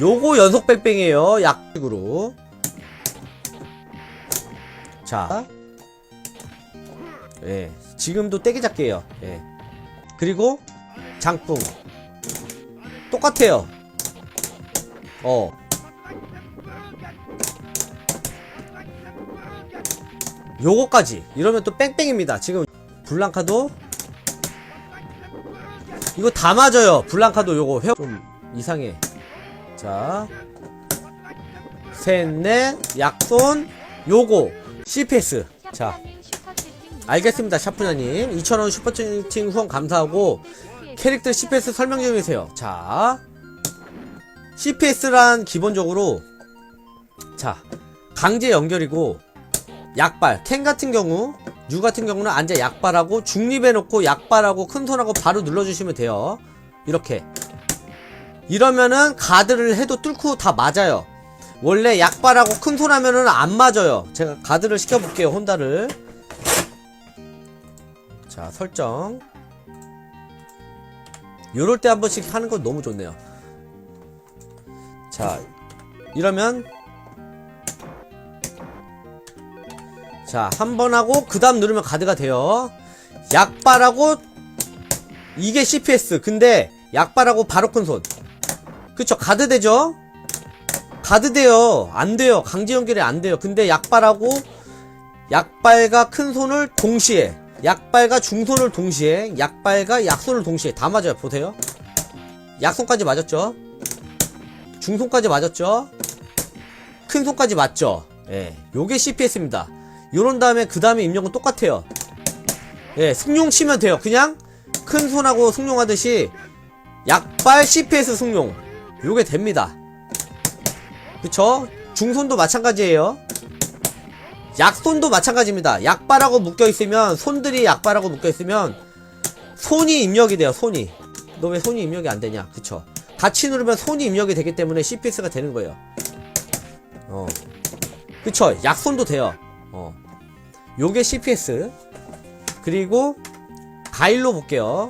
요거 연속 뺑뺑이에요. 약식으로. 자. 예. 지금도 떼기 잡기예요. 예. 그리고 장풍. 똑같아요. 어. 요거까지. 이러면 또 뺑뺑입니다. 지금 블랑카도 이거 다 맞아요. 블랑카도 요거 회... 좀 이상해. 자. 셋, 넷, 약손, 요거, CPS. 자, 알겠습니다. 샤프나님. 2,000원 슈퍼채팅 후원 감사하고, 캐릭터 CPS 설명 좀 해주세요. 자. CPS란 기본적으로, 자, 강제 연결이고, 약발. 캔 같은 경우, 유 같은 경우는 앉아 약발하고, 중립해놓고 약발하고, 큰 손하고 바로 눌러주시면 돼요. 이렇게. 이러면은 가드를 해도 뚫고 다 맞아요. 원래 약발하고 큰손 하면은 안 맞아요. 제가 가드를 시켜볼게요, 혼다를. 자, 설정. 요럴 때 한 번씩 하는 건 너무 좋네요. 자, 이러면. 자, 한 번 하고, 그 다음 누르면 가드가 돼요. 약발하고, 이게 CPS. 근데, 약발하고 바로 큰 손. 그쵸, 가드 되죠? 가드 돼요. 안 돼요. 강제 연결이 안 돼요. 근데 약발하고 약발과 큰 손을 동시에 약발과 중손을 동시에 약발과 약손을 동시에 다 맞아요. 보세요. 약손까지 맞았죠? 중손까지 맞았죠? 큰 손까지 맞죠? 예. 요게 CPS입니다. 요런 다음에 그 다음에 입력은 똑같아요. 예, 승용 치면 돼요. 그냥 큰 손하고 승용하듯이 약발 CPS 승용. 요게 됩니다. 그쵸? 중손도 마찬가지예요. 약손도 마찬가지입니다. 약발하고 묶여있으면, 손들이 약발하고 묶여있으면, 손이 입력이 돼요, 손이. 너 왜 손이 입력이 안 되냐? 그쵸? 같이 누르면 손이 입력이 되기 때문에 CPS가 되는 거예요. 어. 그쵸? 약손도 돼요. 어. 요게 CPS. 그리고, 가일로 볼게요.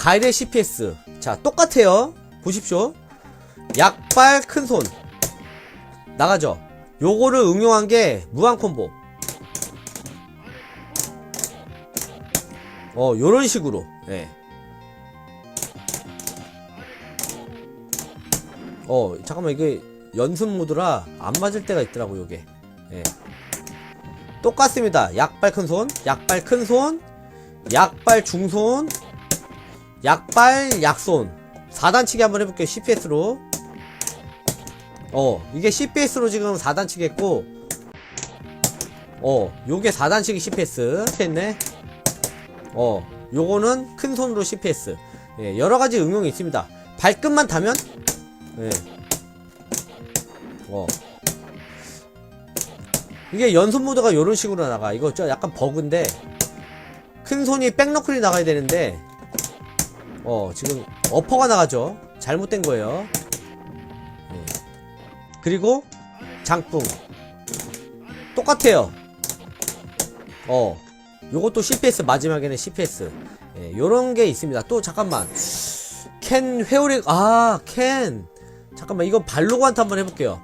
가일의 CPS. 자, 똑같아요. 보십시오. 약발 큰손. 나가죠. 요거를 응용한 게 무한 콤보. 어, 요런 식으로. 예. 어, 잠깐만, 이게 연습 모드라 안 맞을 때가 있더라고, 요게. 예. 똑같습니다. 약발 큰 손, 약발 큰 손, 약발 중손, 약발 약손. 4단치기 한번 해볼게요 CPS로. 어 이게 CPS로 지금 4단치기 했고. 어 요게 4단치기 CPS 했네. 어 요거는 큰 손으로 CPS 예, 여러가지 응용이 있습니다. 발끝만 타면? 예. 어. 이게 연속 모드가 요런 식으로 나가. 이거 좀 약간 버그인데. 큰 손이 백너클이 나가야 되는데 어 지금 어퍼가 나가죠. 잘못된 거예요. 예. 그리고 장풍. 똑같아요. 어 요것도 CPS 마지막에는 CPS 예, 요런 게 있습니다. 또 잠깐만. 캔 회오리 아캔 잠깐만 이거 발로그한테 한번 해볼게요.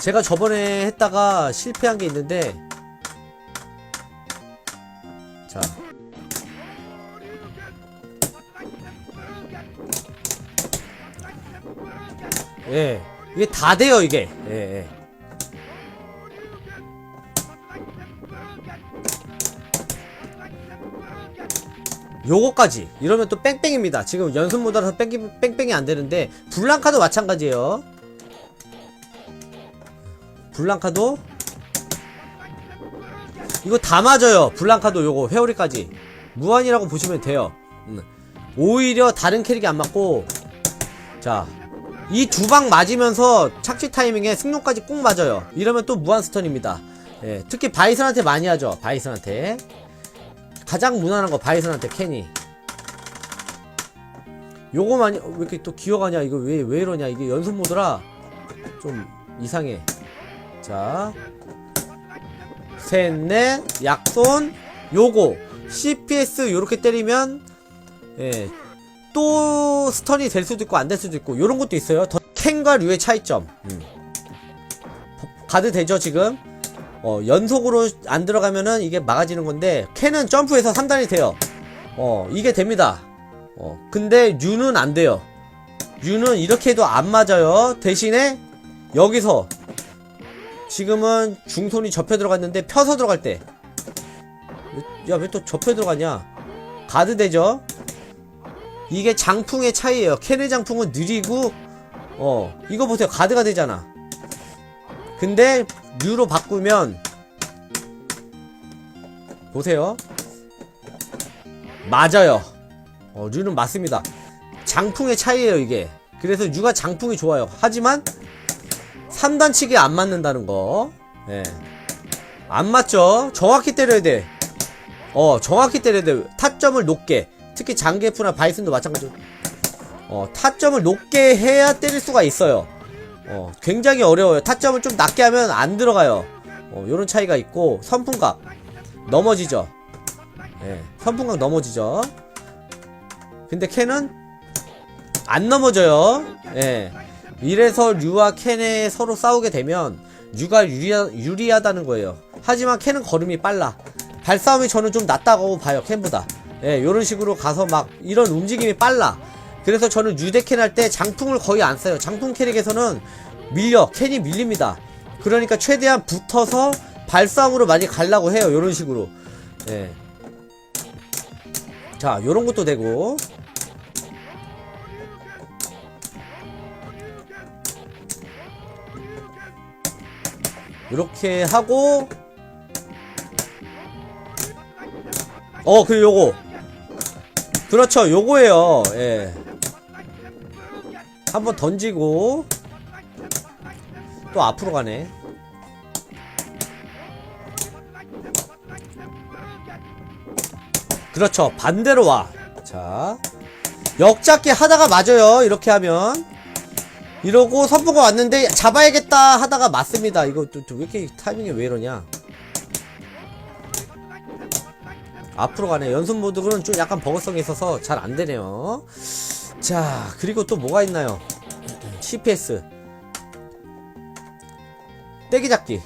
제가 저번에 했다가 실패한 게 있는데. 자 예. 이게 다 돼요, 이게. 예, 예. 요거까지. 이러면 또 뺑뺑입니다. 지금 연습 모드라서 뺑, 뺑뺑이 안 되는데, 블랑카도 마찬가지예요. 블랑카도. 이거 다 맞아요. 블랑카도 요거, 회오리까지. 무한이라고 보시면 돼요. 음. 오히려 다른 캐릭이 안 맞고, 자, 이 두 방 맞으면서 착지 타이밍에 승용까지 꼭 맞아요. 이러면 또 무한 스턴입니다. 예, 특히 바이슨한테 많이 하죠. 바이슨한테. 가장 무난한 거 바이슨한테 캐니. 요거 많이 왜 이렇게 또 기어가냐 이거 왜 왜 이러냐 이게 연습 모드라 좀 이상해. 자. 셋, 넷, 약손, 요거. CPS 요렇게 때리면, 예, 또 스턴이 될 수도 있고 안 될 수도 있고 요런 것도 있어요. 더 캔과 류의 차이점. 음. 가드 되죠 지금? 어 연속으로 안 들어가면은 이게 막아지는 건데 캔은 점프해서 3단이 돼요. 어 이게 됩니다. 어 근데 류는 안 돼요. 류는 이렇게 해도 안 맞아요. 대신에 여기서 지금은 중손이 접혀 들어갔는데 펴서 들어갈 때. 야 왜 또 접혀 들어가냐? 가드 되죠 이게 장풍의 차이예요. 캔의 장풍은 느리고 어 이거 보세요. 가드가 되잖아. 근데 류로 바꾸면 보세요. 맞아요. 어 류는 맞습니다. 장풍의 차이예요 이게. 그래서 류가 장풍이 좋아요. 하지만 3단치기 안 맞는다는 거. 예. 안 맞죠? 정확히 때려야 돼. 어, 정확히 때려야 돼. 타점을 높게. 특히 장계프나 바이슨도 마찬가지로. 어, 타점을 높게 해야 때릴 수가 있어요. 어, 굉장히 어려워요. 타점을 좀 낮게 하면 안 들어가요. 어, 요런 차이가 있고, 선풍각. 넘어지죠. 예, 선풍각 넘어지죠. 근데 캔은 안 넘어져요. 예. 이래서 류와 캔에 서로 싸우게 되면 류가 유리하, 유리하다는 거예요. 하지만 캔은 걸음이 빨라. 발싸움이 저는 좀 낫다고 봐요 캔보다 예 요런 식으로 가서 막 이런 움직임이 빨라. 그래서 저는 유대캔 할 때 장풍을 거의 안 써요. 장풍 캐릭에서는 밀려 캔이 밀립니다. 그러니까 최대한 붙어서 발싸움으로 많이 가려고 해요. 요런 식으로. 예. 자 요런 것도 되고. 이렇게 하고. 어, 그 요거. 그렇죠. 요거예요. 예. 한번 던지고 또 앞으로 가네. 그렇죠. 반대로 와. 자. 역잡기 하다가 맞아요. 이렇게 하면. 이러고 선부가 왔는데 잡아야겠다 하다가 맞습니다. 이거 또왜 이렇게 타이밍이 왜 이러냐. 앞으로 가네. 연습 모드는 좀 약간 버거성이 있어서 잘 안 되네요. 자, 그리고 또 뭐가 있나요? CPS. 떼기 잡기.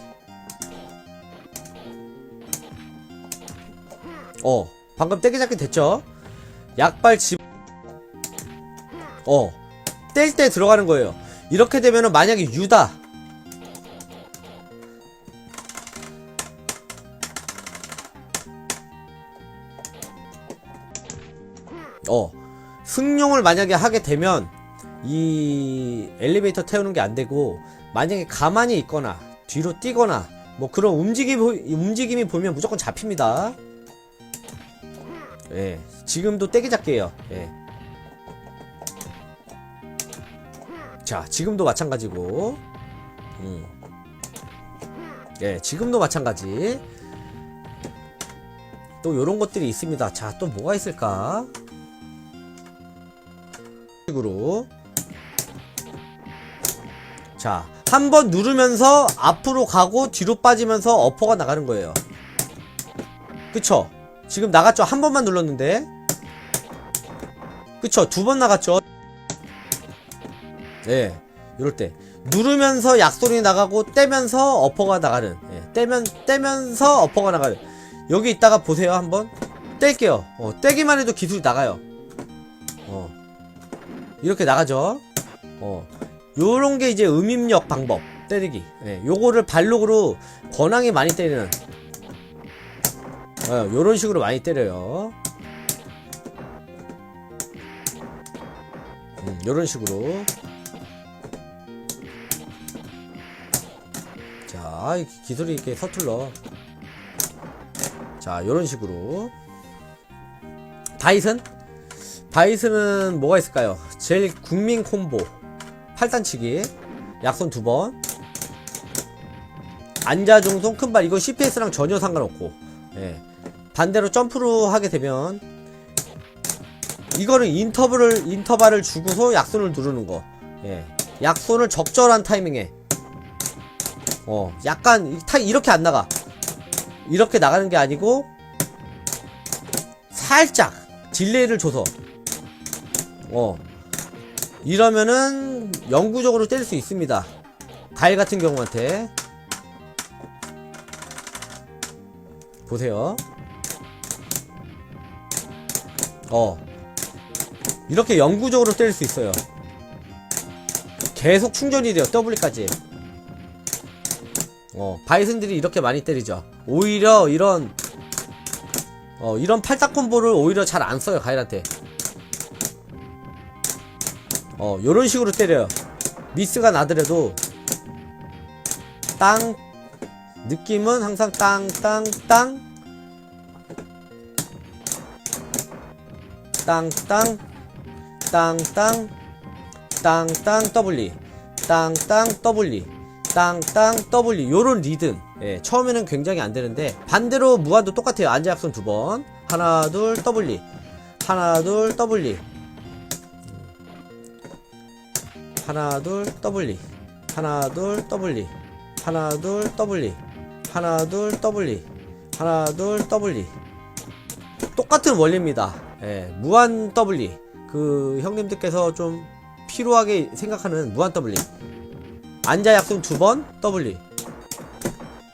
어, 방금 떼기 잡기 됐죠? 약발 집, 어, 뗄 때 들어가는 거예요. 이렇게 되면은 만약에 유다. 어 승용을 만약에 하게 되면 이 엘리베이터 태우는 게 안 되고 만약에 가만히 있거나 뒤로 뛰거나 뭐 그런 움직임 움직임이 보면 무조건 잡힙니다. 예, 지금도 떼기 잡기예요. 예. 자, 지금도 마찬가지고, 음. 예, 지금도 마찬가지. 또 요런 것들이 있습니다. 자, 또 뭐가 있을까? 식으로 자, 한 번 누르면서 앞으로 가고 뒤로 빠지면서 어퍼가 나가는 거예요. 그쵸? 지금 나갔죠? 한 번만 눌렀는데. 그쵸? 두 번 나갔죠? 네. 이럴 때. 누르면서 약소리 나가고 떼면서 어퍼가 나가는. 예, 떼면, 떼면서 어퍼가 나가는. 여기 있다가 보세요, 한번. 뗄게요. 어, 떼기만 해도 기술이 나가요. 어. 이렇게 나가죠. 어. 요런 게 이제 음입력 방법. 때리기. 예, 요거를 발록으로 권항이 많이 때리는. 어, 요런 식으로 많이 때려요. 음, 요런 식으로. 자, 이 기술이 이렇게 서툴러. 자, 요런 식으로. 다이슨? 다이슨은 뭐가 있을까요? 제일 국민 콤보. 8단치기. 약손 두 번. 앉아 중손 큰발. 이거 CPS랑 전혀 상관없고. 예. 반대로 점프로 하게 되면 이거는 인터벌을 인터벌을 주고서 약손을 누르는 거. 예. 약손을 적절한 타이밍에 어, 약간 이- 타 이렇게 안 나가. 이렇게 나가는 게 아니고 살짝 딜레이를 줘서 어. 이러면은 영구적으로 때릴 수 있습니다. 가일 같은 경우한테. 보세요. 어. 이렇게 영구적으로 때릴 수 있어요. 계속 충전이 돼요. W까지. 어, 바이슨들이 이렇게 많이 때리죠. 오히려 이런, 어, 이런 팔딱 콤보를 오히려 잘 안 써요, 가일한테. 어 요런 식으로 때려요. 미스가 나더라도 땅 느낌은 항상 땅 땅 땅. 땅땅 땅땅. 땅땅 더블리 땅땅 더블리 땅땅 더블리 요런 리듬. 예, 처음에는 굉장히 안되는데 반대로 무한도 똑같아요. 안제약선 두번. 하나 둘 더블리 하나 둘 더블리 하나, 둘, W. 하나, 둘, W. 하나, 둘, W. 하나, 둘, W. 하나, 둘, W. 똑같은 원리입니다. 예, 무한 W. 그 형님들께서 좀 필요하게 생각하는 무한 W. 앉아 약속 두번 W.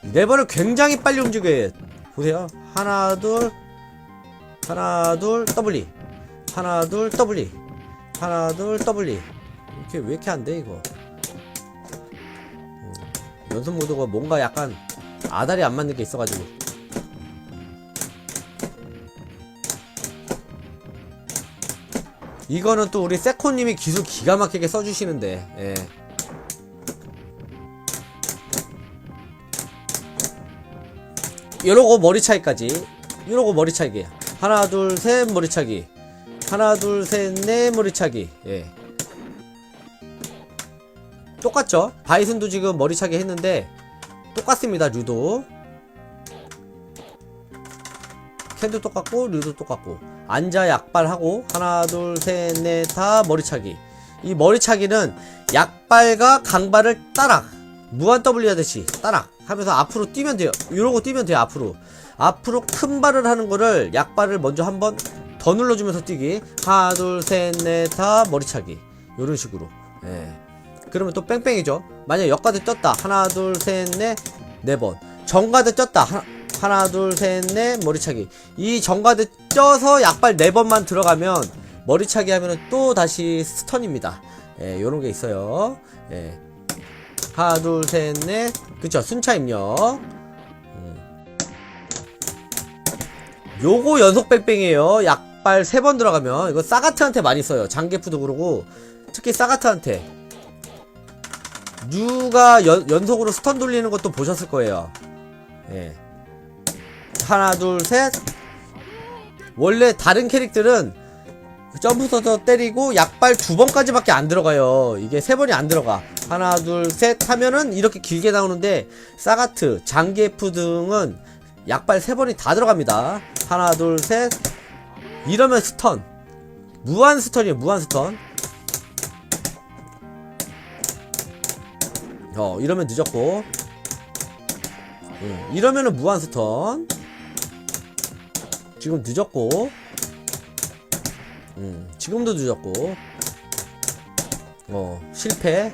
네 번을 굉장히 빨리 움직여요. 보세요. 하나, 둘, 하나, 둘, W. 하나, 둘, W. 하나, 둘, W. 이렇게 왜 이렇게 안 돼, 이거? 음, 연습 모드가 뭔가 약간 아다리 안 맞는 게 있어가지고. 이거는 또 우리 세코님이 기술 기가 막히게 써주시는데, 예. 이러고 머리 차이까지. 이러고 머리 차기. 하나, 둘, 셋, 머리 차기. 하나, 둘, 셋, 넷, 머리 차기. 예. 똑같죠? 바이슨도 지금 머리 차기 했는데, 똑같습니다, 류도. 캔도 똑같고, 류도 똑같고. 앉아 약발하고, 하나, 둘, 셋, 넷, 다 머리차기. 이 머리차기는 약발과 강발을 따락. 무한 W 하듯이 따락. 하면서 앞으로 뛰면 돼요. 이러고 뛰면 돼요, 앞으로. 앞으로 큰 발을 하는 거를 약발을 먼저 한번 더 눌러주면서 뛰기. 하나, 둘, 셋, 넷, 다 머리차기. 요런 식으로. 예. 그러면 또 뺑뺑이죠. 만약 역가드 떴다. 하나, 둘, 셋, 넷, 네 번. 정가드 떴다. 하나, 둘, 셋, 넷, 머리차기. 이 정가드 쪄서 약발 네 번만 들어가면 머리차기 하면은 또 다시 스턴입니다. 예, 요런 게 있어요. 예. 하나, 둘, 셋, 넷. 그쵸. 순차 입력. 음. 요거 연속 뺑뺑이에요. 약발 세 번 들어가면. 이거 사가트한테 많이 써요. 장게프도 그러고. 특히 사가트한테. 뉴가 연, 연속으로 스턴 돌리는 것도 보셨을 거예요. 예. 하나, 둘, 셋. 원래 다른 캐릭들은 점프 서서 때리고 약발 두 번까지밖에 안 들어가요. 이게 세 번이 안 들어가. 하나, 둘, 셋 하면은 이렇게 길게 나오는데 사가트, 장기F 등은 약발 세 번이 다 들어갑니다. 하나, 둘, 셋. 이러면 스턴. 무한 스턴이에요. 무한 스턴. 어, 이러면 늦었고. 음, 이러면은 무한 스턴. 지금 늦었고. 음, 지금도 늦었고. 어, 실패.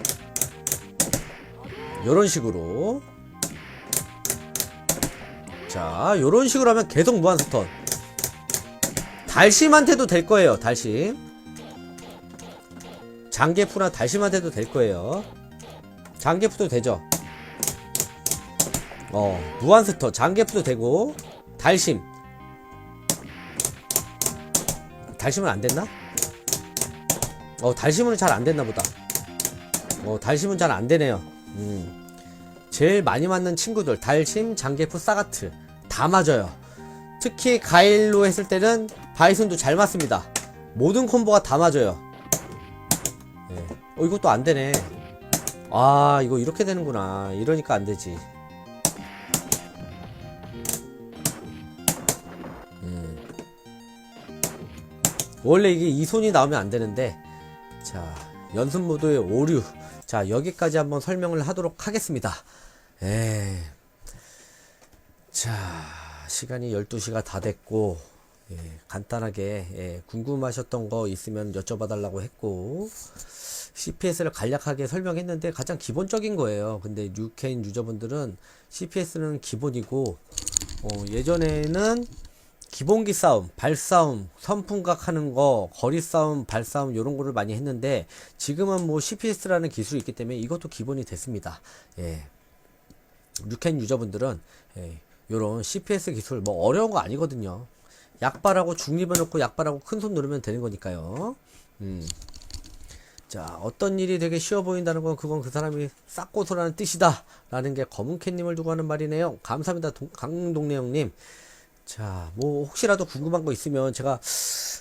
요런 식으로. 자, 요런 식으로 하면 계속 무한 스턴. 달심한테도 될 거예요, 달심. 장계프나 달심한테도 될 거예요. 장계프도 되죠. 어, 무한스터, 장계프도 되고, 달심. 달심은 안 됐나? 어, 달심은 잘 안 됐나 보다. 어, 달심은 잘 안 되네요. 음. 제일 많이 맞는 친구들, 달심, 장계프, 사가트. 다 맞아요. 특히 가일로 했을 때는 바이슨도 잘 맞습니다. 모든 콤보가 다 맞아요. 예. 어, 이것도 안 되네. 아, 이거 이렇게 되는구나. 이러니까 안 되지. 음. 원래 이게 이 손이 나오면 안 되는데, 자, 연습 모드의 오류. 자, 여기까지 한번 설명을 하도록 하겠습니다. 에 자, 시간이 12시가 다 됐고, 예, 간단하게 예, 궁금하셨던 거 있으면 여쭤봐달라고 했고 CPS를 간략하게 설명했는데 가장 기본적인 거예요. 근데 뉴케인 유저분들은 CPS는 기본이고 어, 예전에는 기본기 싸움, 발싸움, 선풍각 하는 거, 거리 싸움, 발싸움 요런 거를 많이 했는데 지금은 뭐 CPS라는 기술이 있기 때문에 이것도 기본이 됐습니다. 예. 뉴켄 유저분들은 예, 요런 CPS 기술 뭐 어려운 거 아니거든요. 약발하고 중립을 놓고 약발하고 큰손 누르면 되는 거니까요. 음. 자, 어떤 일이 되게 쉬워 보인다는 건 그건 그 사람이 싹고소라는 뜻이다. 라는 게 검은캣님을 두고 하는 말이네요. 감사합니다. 동- 강동래 형님. 자, 뭐, 혹시라도 궁금한 거 있으면 제가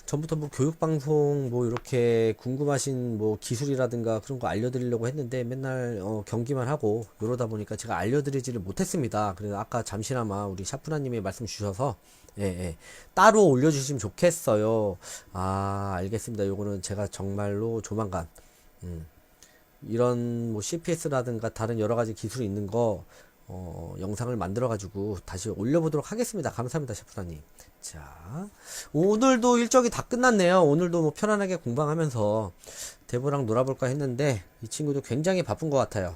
전부터 뭐 교육 방송 뭐 이렇게 궁금하신 뭐 기술이라든가 그런 거 알려드리려고 했는데 맨날 어, 경기만 하고 이러다 보니까 제가 알려드리지를 못했습니다. 그래서 아까 잠시나마 우리 샤프나님이 말씀 주셔서 예, 예. 따로 올려주시면 좋겠어요. 아, 알겠습니다. 요거는 제가 정말로 조만간 음, 이런 뭐 CPS라든가 다른 여러 가지 기술이 있는 거 어, 영상을 만들어 가지고 다시 올려보도록 하겠습니다. 감사합니다, 셰프사님. 자, 오늘도 일정이 다 끝났네요. 오늘도 뭐 편안하게 공방하면서 대보랑 놀아볼까 했는데 이 친구도 굉장히 바쁜 것 같아요.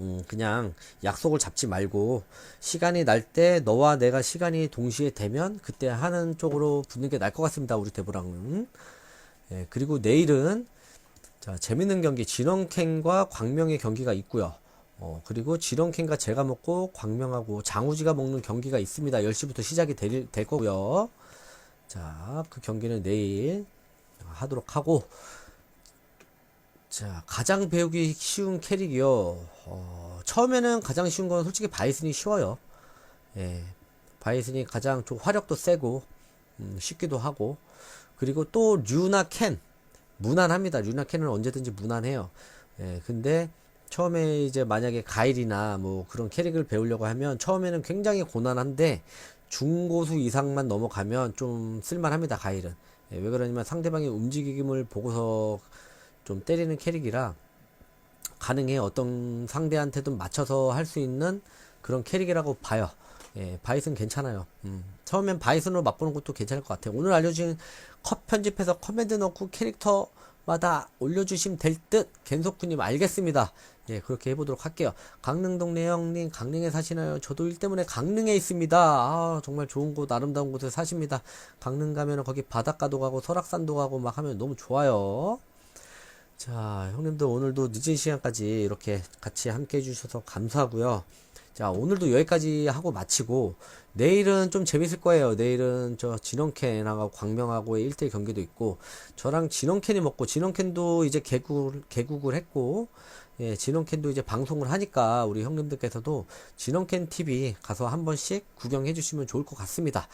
음, 그냥 약속을 잡지 말고 시간이 날 때 너와 내가 시간이 동시에 되면 그때 하는 쪽으로 붙는 게 나을 것 같습니다. 우리 대보랑은. 예, 그리고 내일은 자, 재밌는 경기 진원캔과 광명의 경기가 있고요. 어, 그리고 진원캔과 제가 먹고 광명하고 장우지가 먹는 경기가 있습니다. 10시부터 시작이 될, 될 거고요. 자, 그 경기는 내일 하도록 하고 자, 가장 배우기 쉬운 캐릭이요. 어, 처음에는 가장 쉬운 건 솔직히 바이슨이 쉬워요. 예. 바이슨이 가장 좀 화력도 세고, 음, 쉽기도 하고, 그리고 또 류나 켄. 무난합니다. 류나 켄은 언제든지 무난해요. 예, 근데 처음에 이제 만약에 가일이나 뭐 그런 캐릭을 배우려고 하면 처음에는 굉장히 고난한데 중고수 이상만 넘어가면 좀 쓸만합니다. 가일은. 예, 왜 그러냐면 상대방의 움직임을 보고서 좀 때리는 캐릭이라 가능해 어떤 상대한테도 맞춰서 할 수 있는 그런 캐릭이라고 봐요. 예, 바이슨 괜찮아요. 음, 처음엔 바이슨으로 맛보는 것도 괜찮을 것 같아요. 오늘 알려준 컷 편집해서 커맨드 넣고 캐릭터마다 올려주시면 될 듯. 겐소쿠님 알겠습니다. 예, 그렇게 해보도록 할게요. 강릉동네 형님, 강릉에 사시나요? 저도 일 때문에 강릉에 있습니다. 아, 정말 좋은 곳, 아름다운 곳에 사십니다. 강릉 가면은 거기 바닷가도 가고 설악산도 가고 막 하면 너무 좋아요. 자, 형님들 오늘도 늦은 시간까지 이렇게 같이 함께 해주셔서 감사하고요. 자, 오늘도 여기까지 하고 마치고, 내일은 좀 재밌을 거예요. 내일은 저 진원캔하고 광명하고의 1대1 경기도 있고, 저랑 진원캔이 먹고, 진원캔도 이제 개국, 개국을 했고, 예, 진원캔도 이제 방송을 하니까 우리 형님들께서도 진원캔 TV 가서 한 번씩 구경해 주시면 좋을 것 같습니다.